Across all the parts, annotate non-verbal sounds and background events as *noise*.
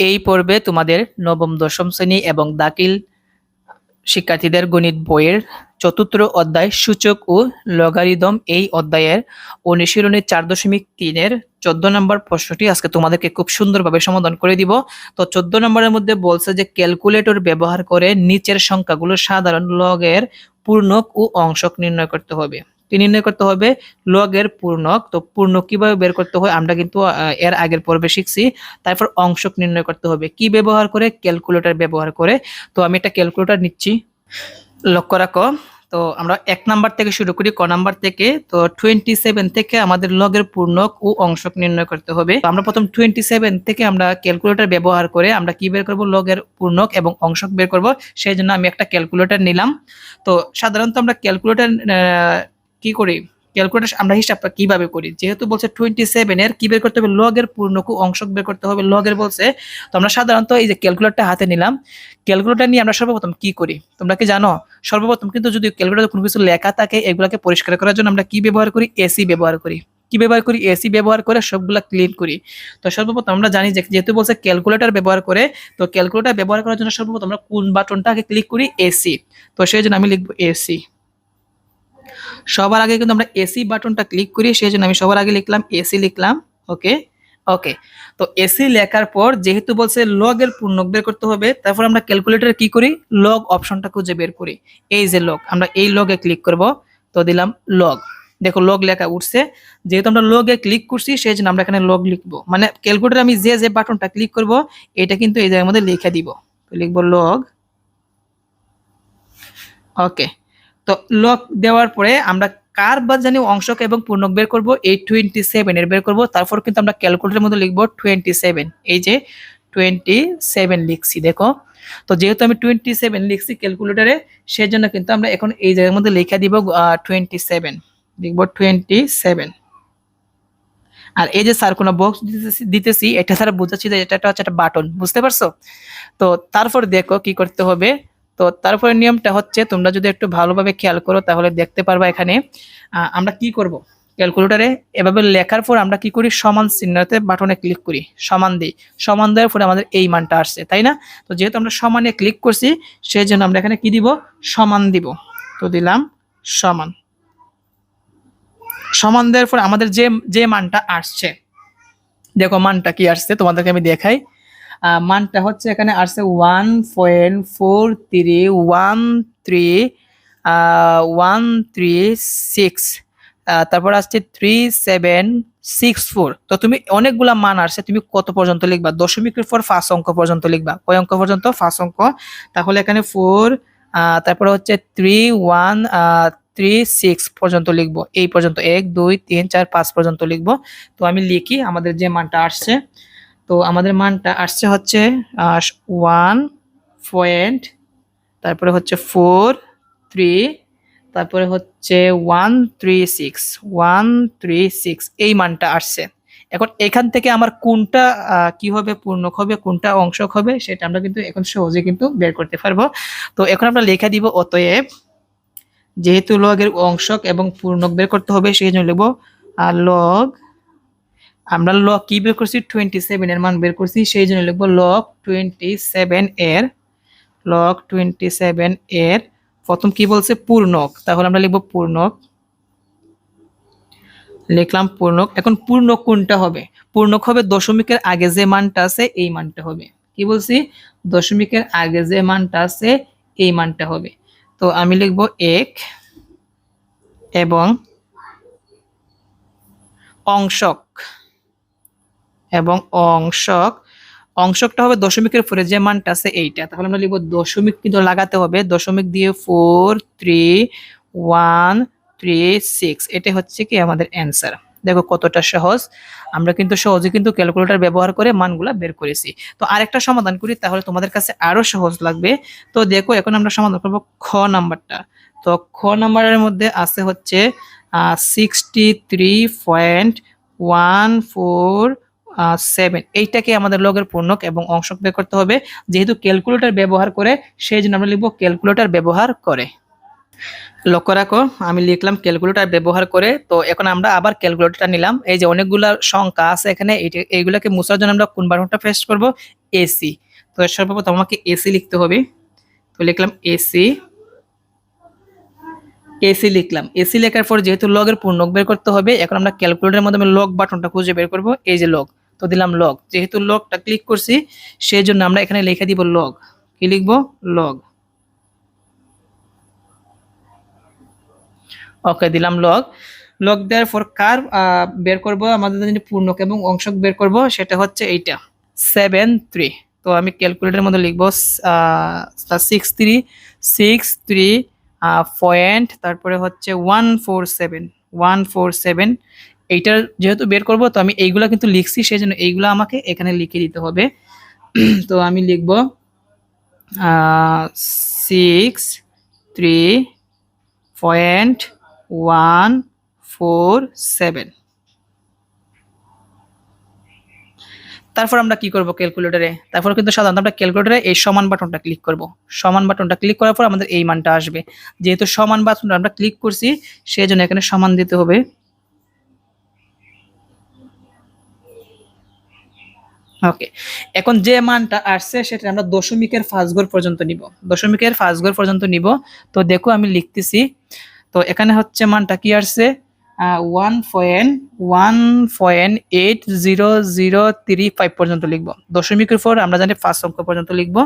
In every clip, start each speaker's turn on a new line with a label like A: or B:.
A: এই পর্বে তোমাদের নবম, দশম শ্রেণি এবং দাখিল শিক্ষার্থীদের গণিত বইয়ের চতুর্থ অধ্যায় সূচক ও লগারিদম এই অধ্যায়ের অনুশীলনী চার দশমিক তিনের চোদ্দ নম্বর প্রশ্নটি আজকে তোমাদেরকে খুব সুন্দরভাবে সমাধান করে দিব। তো চোদ্দ নম্বরের মধ্যে বলছে যে ক্যালকুলেটর ব্যবহার করে নিচের সংখ্যাগুলো সাধারণ লগের পূর্ণক ও অংশক নির্ণয় করতে হবে। নির্ণয় করতে হবে? লগের পূর্ণক। তো পূর্ণক কীভাবে বের করতে হয়? আমরা কিন্তু এর আগের পর্বে শিখছি। তারপর অংশক নির্ণয় করতে হবে। কি ব্যবহার করে? ক্যালকুলেটর ব্যবহার করে। তো আমি একটা ক্যালকুলেটর নিচ্ছি। লক্ষ্য রাখো। তো আমরা এক নাম্বার থেকে শুরু করি, ক নাম্বার থেকে। তো টোয়েন্টি সেভেন থেকে আমাদের লগের পূর্ণক ও অংশক নির্ণয় করতে হবে। আমরা প্রথম টোয়েন্টি সেভেন থেকে আমরা ক্যালকুলেটর ব্যবহার করে আমরা কি বের করব? লগের পূর্ণক এবং অংশক বের করব। সেই জন্য আমি একটা ক্যালকুলেটর নিলাম। তো সাধারণত আমরা ক্যালকুলেটর কি করি? ক্যালকুলেটর আমরা হিসাবটা কীভাবে করি? যেহেতু বলছে টোয়েন্টি সেভেনের কি বের করতে হবে? লগের পূর্ণক ও অংশক বের করতে হবে। লগের বলছে, তো আমরা সাধারণত এই যে ক্যালকুলেটরটা হাতে নিলাম। ক্যালকুলেটর নিয়ে আমরা সর্বপ্রথম কি করি? তোমরা কি জানো? সর্বপ্রথম কিন্তু যদি ক্যালকুলেটর কোনো কিছু লেখা থাকে, এগুলাকে পরিষ্কার করার জন্য আমরা কি ব্যবহার করি? এসি ব্যবহার করি। কি ব্যবহার করি? এসি ব্যবহার করে সবগুলা ক্লিন করি। তো সর্বপ্রথম আমরা জানি যে যেহেতু বলছে ক্যালকুলেটর ব্যবহার করে, তো ক্যালকুলেটর ব্যবহার করার জন্য সর্বপ্রথম আমরা কোন বাটনটাকে ক্লিক করি? এসি তো সেই জন্য আমি লিখব এসি সবার আগে কিন্তু আমরা এসি বাটনটা ক্লিক করি সেই জন্য আমি সবার আগে লিখলাম, এসি লিখলাম, ওকে? ওকে, তো এসি লেখার পর যেহেতু বলছে লগের পূর্ণক বের করতে হবে, তারপর আমরা ক্যালকুলেটরে কি করি? লগ অপশনটা খুঁজে বের করি। এই যে লগ, আমরা এই লগে ক্লিক করব, তো দিলাম লগ। দেখো লগ লেখা উঠছে, যেহেতু আমরা লগে ক্লিক করছি সেই জন্য আমরা এখানে লগ লিখব। মানে ক্যালকুলেটরে আমি যে যে বাটনটা ক্লিক করব, এটা কিন্তু এই জায়গার মধ্যে লিখে দিব। তো লিখব লগ, ওকে। তো লক দেওয়ার পরে আমরা কার বা জানি অংশক এবং পূর্ণক বের করব? এই টোয়েন্টি সেভেন এর বের করব। তারপর কিন্তু আমরা ক্যালকুলেটরের মধ্যে লিখব টোয়েন্টি সেভেন এই যে টোয়েন্টি সেভেন লিখছি, দেখো। তো যেহেতু আমি টোয়েন্টি সেভেন লিখছি ক্যালকুলেটরে সেই জন্য কিন্তু আমরা এখন এই জায়গার মধ্যে লিখে দিব টোয়েন্টি সেভেন লিখব টোয়েন্টি সেভেন আর এই যে স্যার কোনো বক্স দিতেছি এটা স্যার বুঝাচ্ছি যে এটা হচ্ছে একটা বাটন বুঝতে পারছ? তো তারপর দেখো কি করতে হবে। তো তারপরে নিয়মটা হচ্ছে তোমরা যদি একটু ভালোভাবে খেয়াল করো তাহলে দেখতে পারবা এখানে আমরা কি করব? ক্যালকুলেটরে এভাবে লেখার পর আমরা কি করি? সমান চিহ্নতে বাটনে ক্লিক করি। সমান দিই। সমান দেওয়ার পরে আমাদের এই মানটা আসছে, তাই না? তো যেহেতু আমরা সমানে ক্লিক করছি সেই জন্য আমরা এখানে কি দিব? সমান দিব। তো দিলাম সমান। সমান দেওয়ার পর আমাদের যে যে মানটা আসছে, দেখো মানটা কি আসছে? তোমাদেরকে আমি দেখাই। মানটা হচ্ছে এখানে আসছে one point four three, one three one three six তারপর আসছে থ্রি সেভেন সিক্স ফোর। তো তুমি অনেকগুলা মান আসছে, তুমি কত পর্যন্ত লিখবা? দশমিকের পর ফার্স্ট অঙ্ক পর্যন্ত লিখবা। কয় অঙ্ক পর্যন্ত? ফার্স্ট অঙ্ক। তাহলে এখানে ফোর তারপরে হচ্ছে থ্রি ওয়ান থ্রি সিক্স পর্যন্ত লিখব। এই পর্যন্ত এক, দুই, তিন, চার, পাঁচ পর্যন্ত লিখব। তো আমি লিখি, আমাদের যে মানটা আসছে তো আমাদের মানটা আসছে হচ্ছে ওয়ান পয়েন্ট তারপরে হচ্ছে ফোর থ্রি তারপরে হচ্ছে one three six one three six এই মানটা আসছে। এখন এখান থেকে আমার কোনটা কি হবে, পূর্ণক হবে, কোনটা অংশক হবে, সেটা আমরা কিন্তু এখন সহজে কিন্তু বের করতে পারব। তো এখন আমরা লেখা দিব অতএব, যেহেতু লগের অংশক এবং পূর্ণক বের করতে হবে সেই জন্য লিখব লগ আমরা লগ কি বের করছি? টোয়েন্টি সেভেন এর মান বের করছি সেই জন্য লিখব লগ টোয়েন্টি সেভেন এর লগ টোয়েন্টি সেভেন এর, প্রথম কি বলছে? পূর্ণক। তাহলে আমরা লিখব পূর্ণক। লিখলাম পূর্ণক। এখন পূর্ণক কোনটা হবে? পূর্ণক হবে দশমিকের আগে যে মানটা আছে, এই মানটা হবে। কি বলছি? দশমিকের আগে যে মানটা আছে, এই মানটা হবে। তো আমি লিখব এক এবং অংশক। এবং অংশক, অংশকটা হবে দশমিকের ফোরে যে মানটা আছে এইটা। তাহলে আমরা লিখব দশমিক কিন্তু লাগাতে হবে। দশমিক দিয়ে four three one three six এটা হচ্ছে কি আমাদের অ্যান্সার দেখো কতটা সহজ। আমরা কিন্তু সহজে কিন্তু ক্যালকুলেটর ব্যবহার করে মানগুলা বের করেছি। তো আরেকটা সমাধান করি, তাহলে তোমাদের কাছে আরও সহজ লাগবে। তো দেখো এখন আমরা সমাধান করব খ নাম্বারটা। তো খ নাম্বারের মধ্যে আছে হচ্ছে sixty three point one four seven এইটাকে আমাদের লগের পূর্ণক এবং অংশক বের করতে হবে। যেহেতু ক্যালকুলেটর ব্যবহার করে সেই জন্য আমরা লিখব ক্যালকুলেটর ব্যবহার করে। লক্ষ্য রাখো, আমি লিখলাম ক্যালকুলেটর ব্যবহার করে, তো এখন আমরা আবার ক্যালকুলেটরটা নিলাম। এই যে অনেকগুলা সংখ্যা আছে এখানে এইগুলাকে মুছার জন্য আমরা কোন বাটনটা প্রেস করব? এসি তো সর্বপ্রথম আমাকে এসি লিখতে হবে। তো লিখলাম এসি এসি লিখলাম। এসি লেখার পর যেহেতু লগের পূর্ণক বের করতে হবে, এখন আমরা ক্যালকুলেটরের মাধ্যমে লগ বাটনটা খুঁজে বের করব। এই যে লগ তো দিলাম লগ যেহেতু লগটা ক্লিক করছি সেই জন্য আমরা এখানে লিখে দিব লগ কি লিখব? লগ ওকে দিলাম লগ লগ দেওয়ার পর কার বের করব আমাদের যে পূর্ণক এবং অংশক বের করব, সেটা হচ্ছে এইটা। সেভেন থ্রি তো আমি ক্যালকুলেটরের মধ্যে লিখব six three six three point তারপরে হচ্ছে one four seven one four seven এইটার যেহেতু বের করব, তো আমি এইগুলা কিন্তু লিখছি সেই জন্য এইগুলো আমাকে এখানে লিখে দিতে হবে। *clears throat* তো আমি লিখব six three point one four seven তারপর আমরা কি করব ক্যালকুলেটরে তারপর কিন্তু সাধারণত আমরা ক্যালকুলেটরে এই সমান বাটনটা ক্লিক করব। সমান বাটনটা ক্লিক করার পর আমাদের এই মানটা আসবে। যেহেতু সমান বাটনটা আমরা ক্লিক করছি সেই জন্য এখানে সমান দিতে হবে। ওকে এখন যে মানটা আসছে, সেটা আমরা দশমিকের ফাঁসগড় পর্যন্ত নিব। দশমিকের ফাঁসগড় পর্যন্ত নিব। তো দেখো আমি লিখতেছি। তো এখানে হচ্ছে মানটা কি আসছে? One point eight three five পর্যন্ত লিখব। দশমিকের পর আমরা জানি ফার্স্ট অঙ্ক পর্যন্ত লিখব।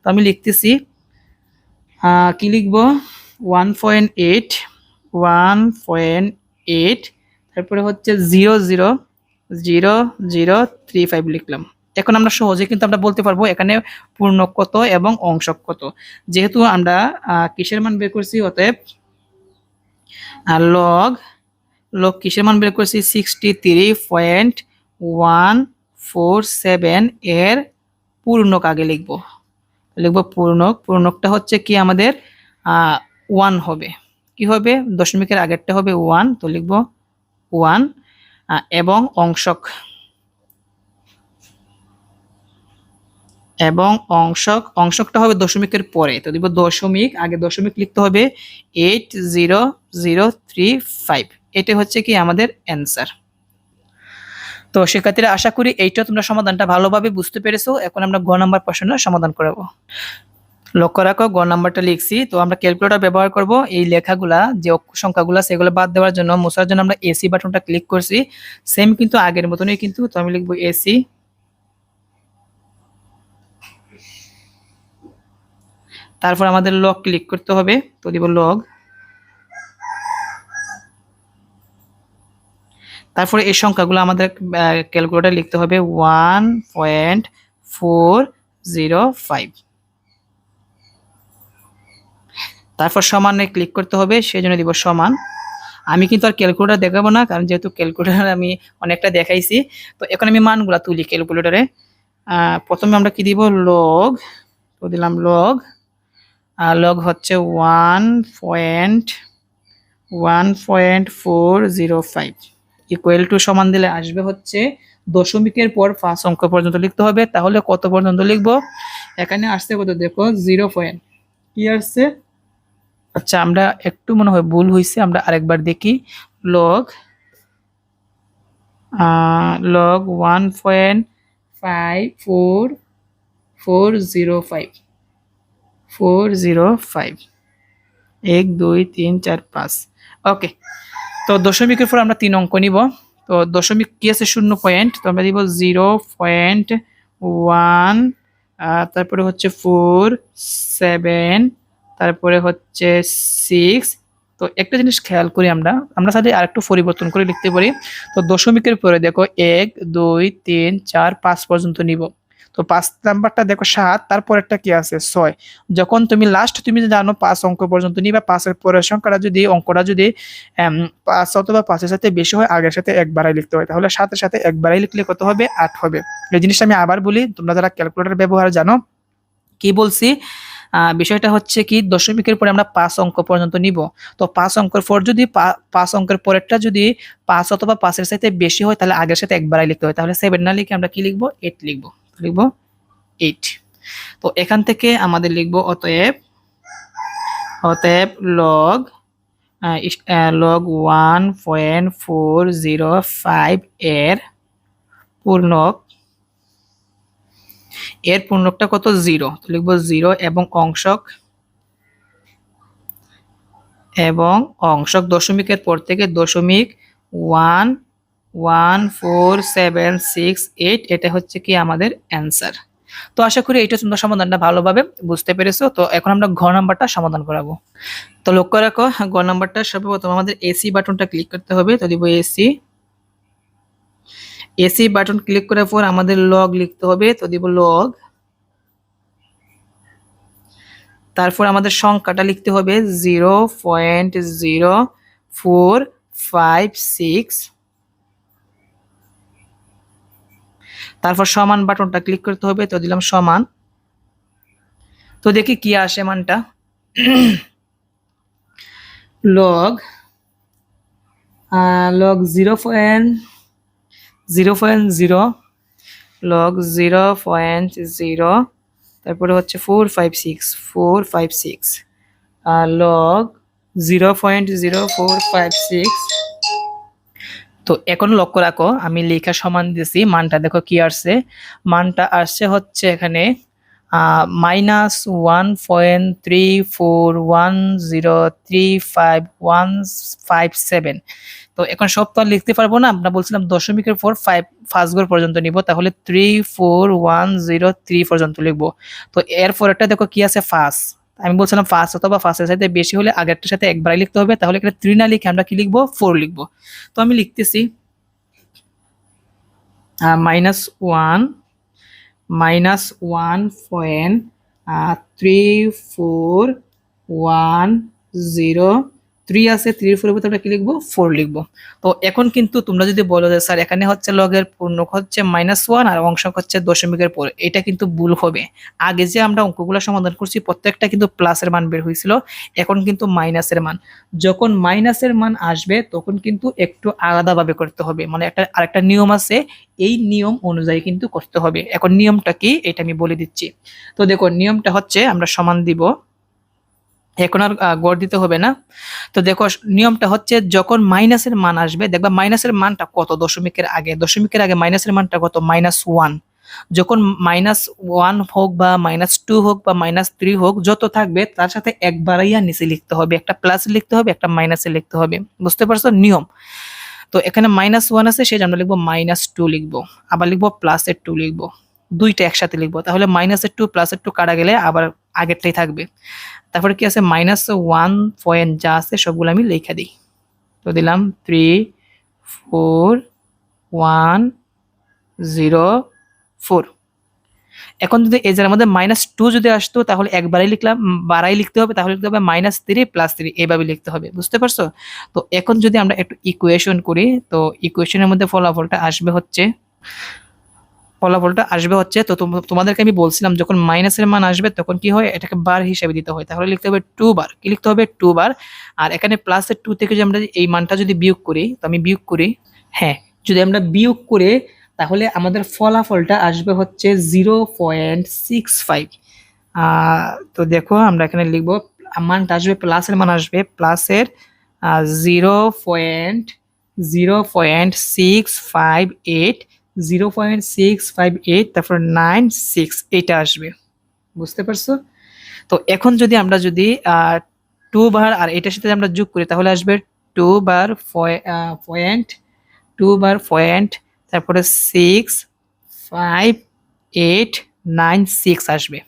A: তো আমি লিখতেছি কি লিখব? One point eight one point eight তারপরে হচ্ছে zero zero zero zero three five লিখলাম। এখন আমরা সহজে কিন্তু আমরা বলতে পারব এখানে পূর্ণ কত এবং অংশক কত। যেহেতু আমরা কিসের মান বের করছি? অতএব লগ লগ কিসের মান বের করছি? Sixty three point one four seven এর পূর্ণক আগে লিখব। লিখব পূর্ণক। পূর্ণকটা হচ্ছে কি আমাদের ওয়ান হবে। কি হবে? দশমিকের আগেরটা হবে ওয়ান তো লিখব ওয়ান এবং অংশক। এবং অংশক, অংশকটা হবে দশমিকের পরে। তো দিব দশমিক, আগে দশমিক লিখতে হবে eight zero zero three five এটা হচ্ছে কি আমাদের অ্যান্সার তো শিক্ষার্থীরা, আশা করি এইটা তোমরা সমাধানটা ভালোভাবে বুঝতে পেরেছ। এখন আমরা গ নাম্বার প্রশ্নের সমাধান করাবো। লক্ষ্য রাখো, গ নাম্বারটা লিখছি। তো আমরা ক্যালকুলেটর ব্যবহার করব। এই লেখাগুলা, যে সংখ্যাগুলা, সেগুলো বাদ দেওয়ার জন্য, মোছার জন্য আমরা এসি বাটনটা ক্লিক করছি। সেম কিন্তু আগের মতনই কিন্তু তো আমি লিখব এসি। তারপর আমাদের লগ ক্লিক করতে হবে, তো দিব লগ তারপরে এই সংখ্যাগুলো আমাদের ক্যালকুলেটর লিখতে হবে one point four zero five তারপর সমানে ক্লিক করতে হবে, সেই জন্য দিব সমান। আমি কিন্তু আর ক্যালকুলেটর দেখাবো না, কারণ যেহেতু ক্যালকুলেটার আমি অনেকটা দেখাইছি, তো এখন আমি মানগুলা তুলি ক্যালকুলেটরে প্রথমে আমরা কি দিব? লগ তো দিলাম লগ লগ হচ্ছে one point one point four zero five equal to সমান দিলে আসবে হচ্ছে দশমিকের পর পাঁচ অঙ্ক পর্যন্ত লিখতে হবে। তাহলে কত পর্যন্ত লিখব? এখানে আসছে কত? দেখো জিরো পয়েন্ট কি আসছে? আচ্ছা আমরা একটু মনে হয় ভুল হয়েছে আমরা আরেকবার দেখি। Log log one point five four four zero five four zero five এক, দুই, তিন, চার, পাঁচ। ওকে তো দশমিকের পর আমরা তিন অঙ্ক নিব। তো দশমিক কি আছে? শূন্য পয়েন্ট তো আমরা দিব জিরো পয়েন্ট ওয়ান তারপরে হচ্ছে ফোর সেভেন তারপরে হচ্ছে সিক্স তো একটা জিনিস খেয়াল করি আমরা। আমরা সাথে আরেকটু পরিবর্তন করে লিখতে পারি। তো দশমিকের পরে দেখো এক, দুই, তিন, চার, পাঁচ পর্যন্ত নিব। তো পাঁচ নাম্বারটা দেখো সাত, তারপরেরটা কি আছে? ছয়। যখন তুমি লাস্ট তুমি জানো পাঁচ অঙ্ক পর্যন্ত নিবা, পাঁচের পরের সংখ্যাটা যদি, অঙ্কটা যদি পাঁচ অথবা পাঁচের সাথে বেশি হয়, আগের সাথে একবারাই লিখতে হয়। তাহলে সাতের সাথে একবারাই লিখলে কত হবে? আট হবে। এই জিনিসটা আমি আবার বলি, তোমরা যারা ক্যালকুলেটর ব্যবহার জানো, কি বলছি? বিষয়টা হচ্ছে কি, দশমিকের পরে আমরা পাঁচ অঙ্ক পর্যন্ত নিব। তো পাঁচ অঙ্কের পর যদি পাঁচ অঙ্কের পরেরটা যদি পাঁচ অথবা পাঁচের সাথে বেশি হয়, তাহলে আগের সাথে একবারাই লিখতে হয়। তাহলে সেভেন না লিখে আমরা কি লিখব? এইট লিখব। লিখব এইট তো এখান থেকে আমাদের লিখব অতএব অতএব log log one point four zero five এর পূর্ণক, এর পূর্ণকটা কত? জিরো লিখব জিরো এবং অংশক এবং অংশক দশমিকের পর থেকে দশমিক one one four seven six eight এটা হচ্ছে কি আমাদের অ্যান্সার তো আশা করি এইটা তোমরা সমাধানটা ভালোভাবে বুঝতে পেরেছ। তো এখন আমরা ঘ নাম্বারটা সমাধান করাবো। তো লক্ষ্য রাখো ঘ নাম্বারটা সর্বপ্রথম আমাদের এসি বাটনটা ক্লিক করতে হবে। তো দিব এসি এসি বাটন ক্লিক করার পর আমাদের লগ লিখতে হবে। তো দিব লগ তারপর আমাদের সংখ্যাটা লিখতে হবে zero point zero four five six তারপর সমান বাটনটা ক্লিক করতে হবে। তো দিলাম সমান। তো দেখি কি আসে মানটা। Log log zero point zero point zero log zero point zero তারপরে হচ্ছে four five six four five six log zero point zero four five six তো এখন লক্ষ্য রাখো, আমি লেখা সমান দিয়েছি মানটা দেখো কি আসছে? মানটা আসছে হচ্ছে এখানে minus one point three four one zero three five one five seven তো এখন সব তো আর লিখতে পারব না, আমরা বলছিলাম দশমিকের পর ফাইভ ফার্স্ট ঘর পর্যন্ত নিব, তাহলে three four one zero three পর্যন্ত লিখব। তো এর পরেরটা দেখো কি আছে ফার্স্ট আমি বলছিলাম ফার্স্ট অথবা ফার্স্টের সাথে বেশি হলে আগেরটার সাথে একবারই লিখতে হবে, তাহলে এখানে থ্রি না লিখে আমরা কি লিখব? ফোর লিখব। তো আমি লিখতেছি minus one minus one point three four one zero three আছে থ্রির ফোরের ভিতরে কি লিখব? ফোর লিখব। তো এখন কিন্তু তোমরা যদি বলো যে, স্যার, এখানে হচ্ছে লগের পূর্ণক হচ্ছে মাইনাস ওয়ান আর অংশক হচ্ছে দশমিকের পর এটা কিন্তু ভুল হবে। আগে যে আমরা অঙ্কগুলো সমাধান করছি, প্রত্যেকটা কিন্তু প্লাসের মান বের হয়েছিল, এখন কিন্তু মাইনাসের মান। যখন মাইনাসের মান আসবে, তখন কিন্তু একটু আলাদাভাবে করতে হবে। মানে একটা, আরেকটা নিয়ম আছে, এই নিয়ম অনুযায়ী কিন্তু করতে হবে। এখন নিয়মটা কি? এটা আমি বলে দিচ্ছি। তো দেখো, নিয়মটা হচ্ছে আমরা সমান দিব এখন আর গড় দিতে হবে না। তো দেখো, নিয়মটা হচ্ছে যখন মাইনাসের মান আসবে, দেখবা মাইনাসের মানটা কত? দশমিকের আগে। দশমিকের আগে মাইনাসের মানটা কত? Minus one. যখন মাইনাস ওয়ান হোক বা মাইনাস টু হোক বা মাইনাস থ্রি হোক, যত থাকবে, তার সাথে একবারাইয়া নিচে লিখতে হবে। একটা প্লাস লিখতে হবে, একটা মাইনাসে লিখতে হবে। বুঝতে পারছ? নিয়ম। তো এখানে মাইনাস ওয়ান আছে, সেই জন্য লিখব মাইনাস টু লিখব। আবার লিখব প্লাসের টু লিখব। দুইটা একসাথে লিখব। তাহলে মাইনাসের টু প্লাসের টু কাটা গেলে আবার আগেরটাই থাকবে। তারপরে কি আছে? মাইনাস ওয়ান পয়েন্ট যা আছে সবগুলো আমি লিখে দিই। তো দিলাম three four one zero four এখন যদি এই জায়গার মধ্যে মাইনাস টু যদি আসতো, তাহলে একবারই লিখলাম, বারাই লিখতে হবে, তাহলে লিখতে হবে মাইনাস থ্রি প্লাস থ্রি এইভাবে লিখতে হবে, বুঝতে পারছ? তো এখন যদি আমরা একটু ইকুয়েশন করি, তো ইকুয়েশনের মধ্যে ফলাফলটা আসবে হচ্ছে ফলাফলটা আসবে হচ্ছে, তো তোমাদেরকে আমি বলছিলাম, যখন মাইনাসের মান আসবে, তখন কি হয়? এটাকে বার হিসেবে দিতে হয়। তাহলে লিখতে হবে টু বার কি লিখতে হবে? টু বার আর এখানে প্লাসের টু থেকে যদি আমরা এই মানটা যদি বিয়োগ করি, তো আমি বিয়োগ করি হ্যাঁ যদি আমরা বিয়োগ করে, তাহলে আমাদের ফলাফলটা আসবে হচ্ছে জিরো পয়েন্ট সিক্স ফাইভ তো দেখো, আমরা এখানে লিখব মানটা আসবে প্লাসের মান আসবে প্লাসের zero point zero point six five eight zero point six five eight তারপর নাইন সিক্স এইটা আসবে। বুঝতে পারছ? তো এখন যদি আমরা যদি টু বার আর এটার সাথে আমরা যোগ করি, তাহলে আসবে টু বার পয়েন্ট টু বার পয়েন্ট তারপরে six five eight nine six আসবে।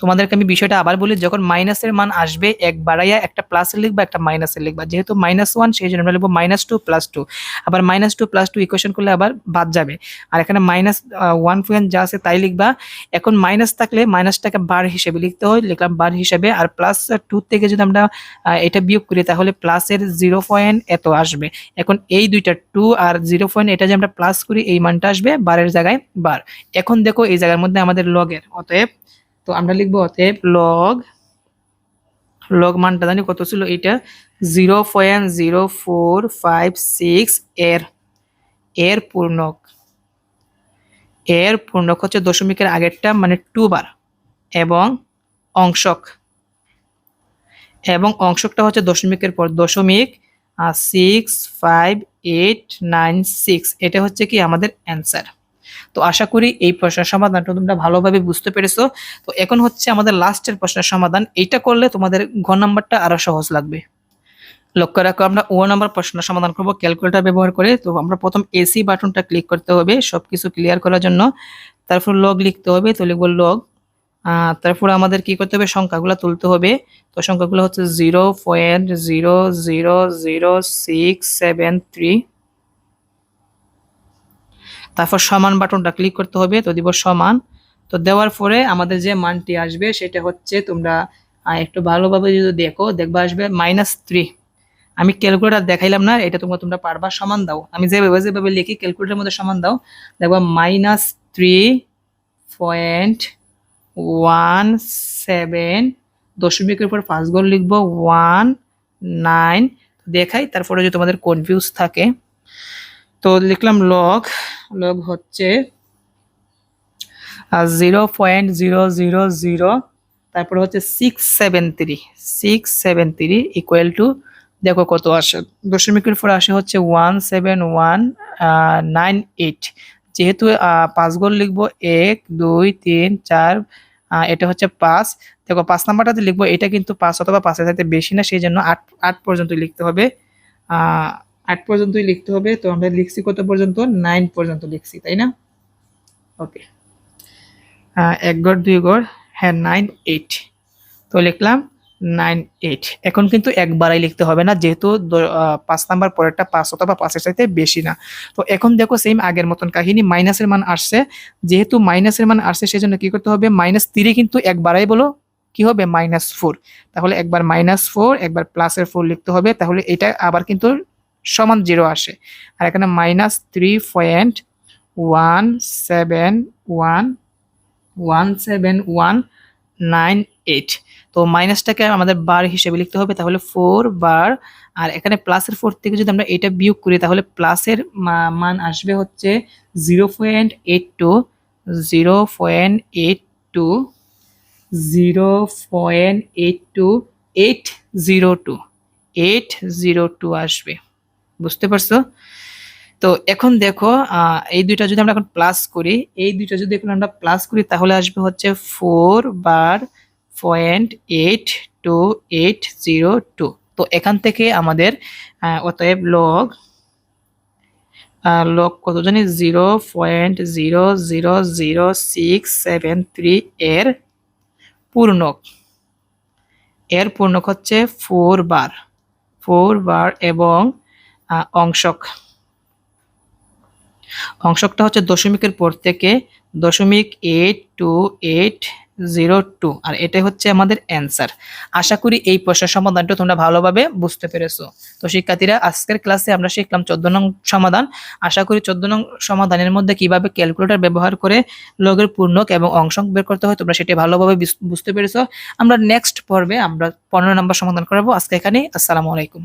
A: তোমাদেরকে আমি বিষয়টা আবার বলি, যখন মাইনাসের মান আসবে, এক বাড়াইয়া একটা প্লাসের লিখবা, একটা মাইনাসের লিখবা। যেহেতু মাইনাস ওয়ান সেই জন্য আমরা লিখব মাইনাস টু প্লাস টু আবার minus two plus two equation করলে আবার বাদ যাবে। আর এখানে মাইনাস ওয়ান পয়েন্ট যা আছে তাই লিখবা। এখন মাইনাস থাকলে মাইনাসটাকে বার হিসেবে লিখতে হয়, লিখলাম বার হিসেবে। আর প্লাস টু থেকে যদি আমরা এটা বিয়োগ করি, তাহলে প্লাসের জিরো পয়েন্ট এত আসবে। এখন এই দুইটা টু আর জিরো পয়েন্ট এটা যে আমরা প্লাস করি, এই মানটা আসবে বারের জায়গায় বার এখন দেখো এই জায়গার মধ্যে আমাদের লগের অতএব তো আমরা লিখব অতএব লগ লগ মানটা জানি কত ছিল এটা zero point zero four five six এর এর পূর্ণক এর পূর্ণক হচ্ছে দশমিকের আগেরটা মানে টু বার, এবং অংশক, এবং অংশকটা হচ্ছে দশমিকের পর দশমিক six five eight nine six এটা হচ্ছে কি আমাদের অ্যান্সার তো আশা করি এই প্রশ্নের সমাধানটা তোমরা ভালোভাবে বুঝতে পেরেছ। তো এখন হচ্ছে আমাদের লাস্টের প্রশ্নের সমাধান। এইটা করলে তোমাদের ঘ নাম্বারটা আরও সহজ লাগবে। লক্ষ্য রাখো, আমরা ও নাম্বার প্রশ্নের সমাধান করব, ক্যালকুলেটার ব্যবহার করে। তো আমরা প্রথম এসি বাটনটা ক্লিক করতে হবে সব কিছু ক্লিয়ার করার জন্য। তারপর লগ লিখতে হবে, তো লিখব লগ তারপর আমাদের কি করতে হবে? সংখ্যাগুলো তুলতে হবে। তো সংখ্যাগুলো হচ্ছে zero point zero zero zero six seven three তারপর সমান বাটনটা ক্লিক করতে হবে, তো দিব সমান। তো দেওয়ার পরে আমাদের যে মানটি আসবে সেটা হচ্ছে তোমরা একটু ভালোভাবে যদি দেখো, দেখবা আসবে মাইনাস থ্রি আমি ক্যালকুলেটার দেখাইলাম না, এটা তোমরা তোমরা পারবা, সমান দাও। আমি যেভাবে যেভাবে লিখি ক্যালকুলেটারের মধ্যে সমান দাও। দেখবা minus three point one seven দশমিকের উপর পাঁচ গড় লিখব ওয়ান নাইন দেখাই, তারপরে যদি তোমাদের কনফিউজ থাকে। তো লিখলাম লগ লগ হচ্ছে zero point zero zero zero তারপরে হচ্ছে six seven three six seven three equal to দেখো কত আসে। দশমিকের পরে আসে হচ্ছে one seven one nine eight যেহেতু আহ, পাঁচ গোল লিখব এক দুই তিন চার এটা হচ্ছে পাঁচ। দেখো পাঁচ নাম্বারটাতে লিখব এটা কিন্তু পাঁচ অথবা পাঁচের সাথে বেশি না সেই জন্য আট আট পর্যন্ত লিখতে হবে। আট পর্যন্তই লিখতে হবে, তো আমরা লিখছি কত পর্যন্ত? নাইন পর্যন্ত লিখছি, তাই না? ওকে এক গড়, দুই গড় হ্যাঁ নাইন এইট তো লিখলাম নাইন এইট এখন কিন্তু একবারাই লিখতে হবে না, যেহেতু পাঁচ নাম্বার পরেরটা পাঁচ অথবা পাঁচের চাইতে বেশি না। তো এখন দেখো সেম আগের মতন কাহিনী মাইনাসের মান আসছে। যেহেতু মাইনাসের মান আসছে, সেজন্য কি করতে হবে? মাইনাস থ্রি কিন্তু একবারাই বলো, কি হবে? মাইনাস ফোর তাহলে একবার মাইনাস ফোর একবার প্লাসের ফোর লিখতে হবে, তাহলে এটা আবার কিন্তু সমান জিরো আসে। আর এখানে minus three point one seven one one seven one nine eight তো মাইনাসটাকে আমাদের বার হিসেবে লিখতে হবে, তাহলে ফোর বার আর এখানে প্লাসের ফোর থেকে যদি আমরা এটা বিয়োগ করি, তাহলে প্লাসের মান আসবে হচ্ছে zero point eight two zero point eight two zero point eight two eight zero two eight zero two আসবে। বুঝতে পারছ? তো এখন দেখো এই দুইটা যদি আমরা এখন প্লাস করি, এই দুইটা যদি এখন আমরা প্লাস করি, তাহলে আসবে হচ্ছে ফোর বার point eight two eight zero two তো এখান থেকে আমাদের অতএব লগ লগ কত জানি? Zero point zero zero zero six seven three এর পূর্ণক। এর পূর্ণক হচ্ছে ফোর বার ফোর বার এবং অংশক। অংশকটা হচ্ছে দশমিকের পর থেকে দশমিক eight two eight zero two আর এটাই হচ্ছে আমাদের অ্যান্সার আশা করি এই প্রশ্নের সমাধানটা তোমরা ভালোভাবে বুঝতে পেরেছ। তো শিক্ষার্থীরা, আজকের ক্লাসে আমরা শিখলাম চোদ্দ নং সমাধান। আশা করি চোদ্দ নং সমাধানের মধ্যে কীভাবে ক্যালকুলেটর ব্যবহার করে লগের পূর্ণক এবং অংশক বের করতে হয় তোমরা সেটি ভালোভাবে বুঝতে পেরেছ। আমরা নেক্সট পর্বে আমরা পনেরো নম্বর সমাধান করাবো। আজকে এখানেই, আসসালামু আলাইকুম।